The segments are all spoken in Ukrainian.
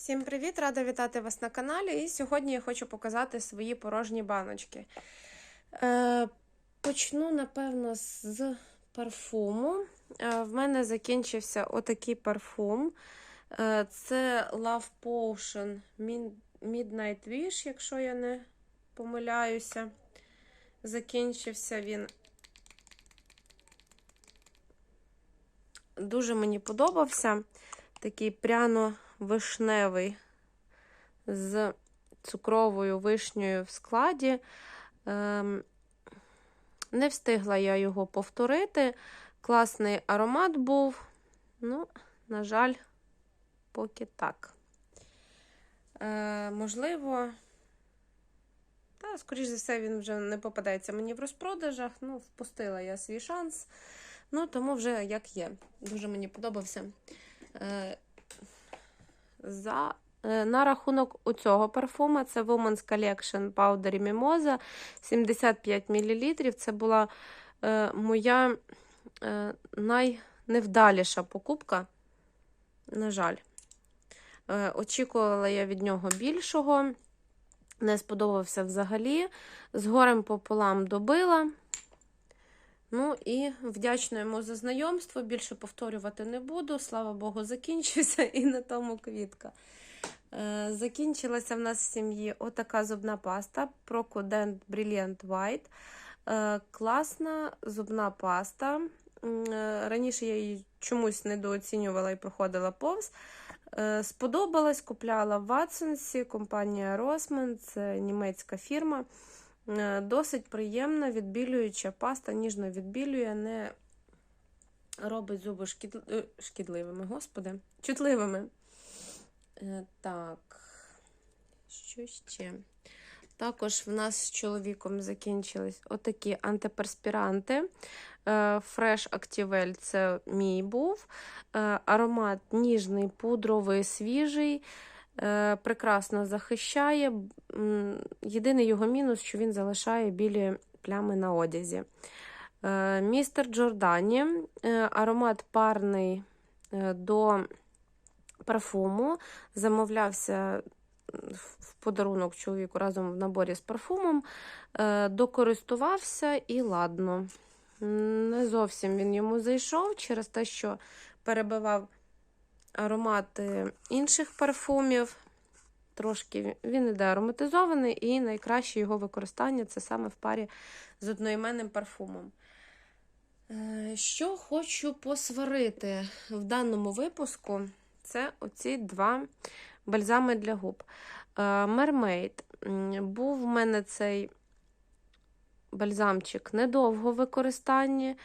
Всім привіт! Рада вітати вас на каналі. І сьогодні я хочу показати свої порожні баночки. Е, почну, напевно, з парфуму. Е, в мене закінчився отакий парфум. Е, це Love Potion Midnight Wish, якщо я не помиляюся. Закінчився він. Дуже мені подобався. Такий пряно-вишневий з цукровою вишнею в складі. Ем, не встигла я його повторити. Класний аромат був. Ну, на жаль, поки так. Е, можливо, та, скоріш за все, він вже не попадається мені в розпродажах. Ну, впустила я свій шанс. Ну, тому вже як є. Дуже мені подобався. Е, за, е, На рахунок у цього парфума це Women's Collection Powder Mimosa 75 мл. Це була е, моя е, найневдаліша покупка. На жаль, е, очікувала я від нього більшого. Не сподобався взагалі. З горем пополам добила. Ну і вдячна йому за знайомство. Більше повторювати не буду. Слава Богу, закінчився і на тому квітка. Е, закінчилася в нас в сім'ї отака зубна паста Procudent Brilliant White. Е, класна зубна паста. Е, раніше я її чомусь недооцінювала і проходила повз. Сподобалась, купляла в Ватсонсі, компанія Rossmann, це німецька фірма. Е, досить приємна відбілююча паста, ніжно відбілює, не робить зуби шкід... Е, шкідливими, господи, чутливими. Е, так, що ще? Також в нас з чоловіком закінчились отакі антиперспіранти. Fresh Activell це мій був. Аромат ніжний, пудровий, свіжий. Е, прекрасно захищає. Єдиний його мінус, що він залишає білі плями на одязі. Е, містер Джордані, е, аромат парний до парфуму. Замовлявся в подарунок чоловіку разом в наборі з парфумом, докористувався і ладно. Не зовсім він йому зайшов через те, що перебивав аромати інших парфумів. Трошки він іде ароматизований, і найкраще його використання це саме в парі з одноіменним парфумом. Е, що хочу посварити в даному випуску, це оці два бальзами для губ. Мермейд. Був в мене цей бальзамчик недовго в використанні.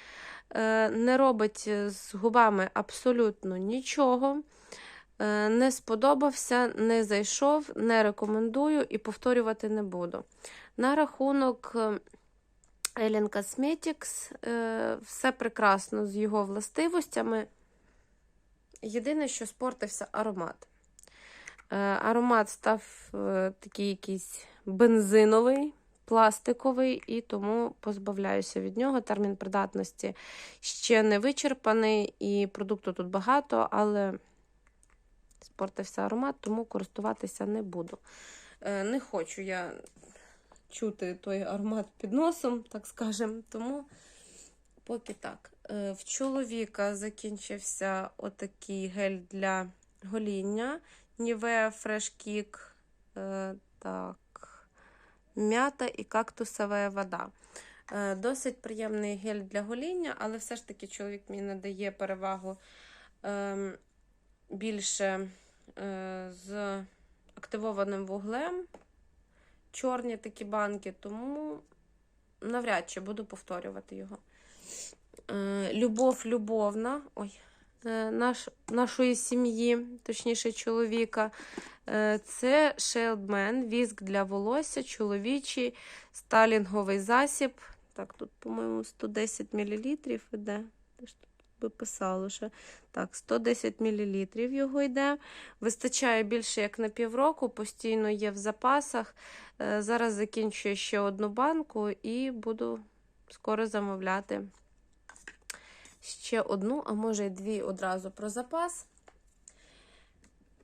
Е, не робить з губами абсолютно нічого. Е, не сподобався, не зайшов, не рекомендую і повторювати не буду. На рахунок е, Ellen Cosmetics все прекрасно з його властивостями. Єдине, що спортився аромат. Аромат став такий якийсь бензиновий пластиковий, і тому позбавляюся від нього. Термін придатності ще не вичерпаний, і продукту тут багато, але спортився аромат, тому користуватися не буду. Е, не хочу я чути той аромат під носом, так скажемо, тому поки так. Е, в чоловіка закінчився отакий гель для гоління. Nivea Fresh Kick. Е, так м'ята і кактусова вода. Е, досить приємний гель для гоління, але все ж таки чоловік мені надає перевагу ем, більше е, з активованим вуглем. Чорні такі банки, тому навряд чи буду повторювати його. Е, любов любовна. Ой, наш, Нашої сім'ї, точніше, чоловіка. Е, це Shieldman, віск для волосся, чоловічий, сталінговий засіб. Так, тут, по-моєму, 110 мл йде. Писало, що так, 110 мл його йде. Вистачає більше як на півроку, постійно є в запасах. Е, зараз закінчую ще одну банку і буду скоро замовляти ще одну, а може й дві одразу про запас.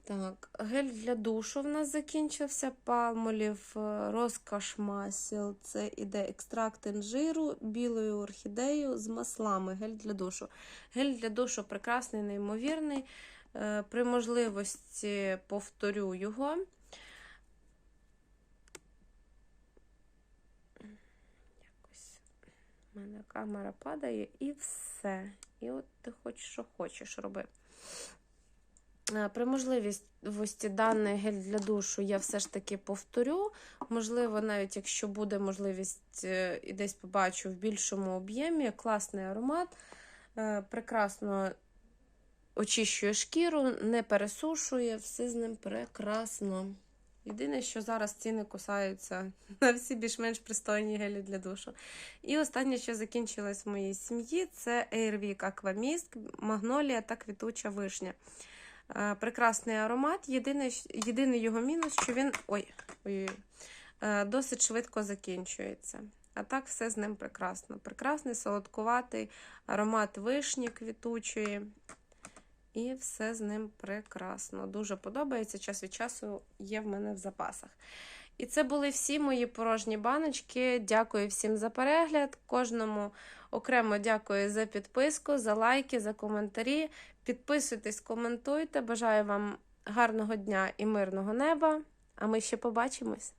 Так, гель для душу в нас закінчився. Палмолів, е, розкаш масіл. Це іде екстракт інжиру білою орхідеєю з маслами. Гель для душу. Гель для душу прекрасний, неймовірний. Е, При можливості повторю його. Якось в мене камера падає і все. І от ти хочеш, що хочеш роби. Е, При можливості даний гель для душу я все ж таки повторю. Можливо, навіть якщо буде можливість е, і десь побачу в більшому об'ємі, класний аромат, е, прекрасно очищує шкіру, не пересушує, все з ним прекрасно. Єдине, що зараз ціни кусаються на всі більш-менш пристойні гелі для душу. І останнє, що закінчилось в моїй сім'ї, це Airwick Aquamist, магнолія та квітуча вишня. Е, Прекрасний аромат. Єдине, єдиний його мінус, що він ой, ой, ой, досить швидко закінчується. А так все з ним прекрасно. Прекрасний солодкуватий аромат вишні квітучої. І все з ним прекрасно. Дуже подобається. Час від часу є в мене в запасах. І це були всі мої порожні баночки. Дякую всім за перегляд. Кожному окремо дякую за підписку, за лайки, за коментарі. Підписуйтесь, коментуйте. Бажаю вам гарного дня і мирного неба. А ми ще побачимось!